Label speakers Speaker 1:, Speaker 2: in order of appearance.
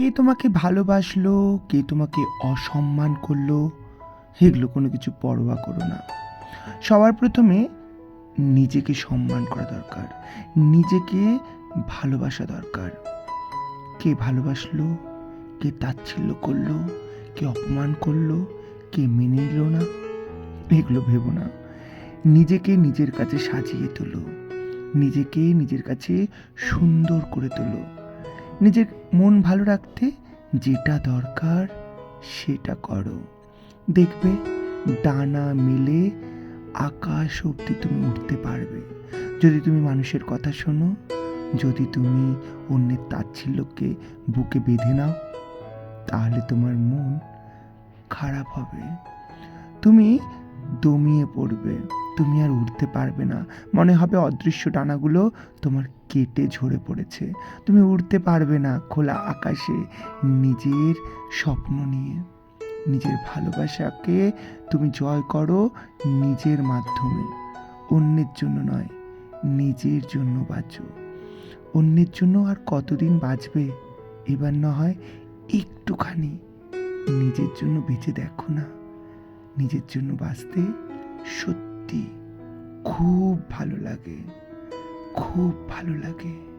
Speaker 1: কে তোমাকে ভালোবাসলো? কে তোমাকে অসম্মান করল? এগুলো কোনো কিছু পরোয়া করো না। সবার প্রথমে নিজেকে সম্মান করা দরকার। নিজেকে ভালোবাসা দরকার। কে ভালোবাসলো? কে তাচ্ছিল্য করল? কে অপমান করল? কে মেনে নিল না? এগুলো ভেবো না। নিজেকে নিজের কাছে সাজিয়ে তোলো। নিজেকে নিজের কাছে সুন্দর করে তোলো। নিজের মন ভালো রাখতে যেটা দরকার সেটা করো। দেখবে ডানা মেলে আকাশ অবধি তুমি উঠতে পারবে। যদি তুমি মানুষের কথা শোনো, যদি তুমি অন্যের তাচ্ছিল্যকে বুকে বেঁধে নাও, তাহলে তোমার মন খারাপ হবে। তুমি দমিয়ে পড়বে। তুমি আর উঠতে পারবে না। মনে হবে অদৃশ্য ডানাগুলো তোমার কেটে ঝরে পড়েছে। তুমি উড়তে পারবে না খোলা আকাশে নিজের স্বপ্ন নিয়ে। নিজের ভালোবাসাকে তুমি জয় করো নিজের মাধ্যমে। অন্যের জন্য নয়, নিজের জন্য বাঁচো। অন্যের জন্য আর কতদিন বাঁচবে? এবার না হয় একটুখানি নিজের জন্য বেঁচে দেখো না। নিজের জন্য বাঁচতে সত্যি খুব ভালো লাগে খুব ভালো লাগে।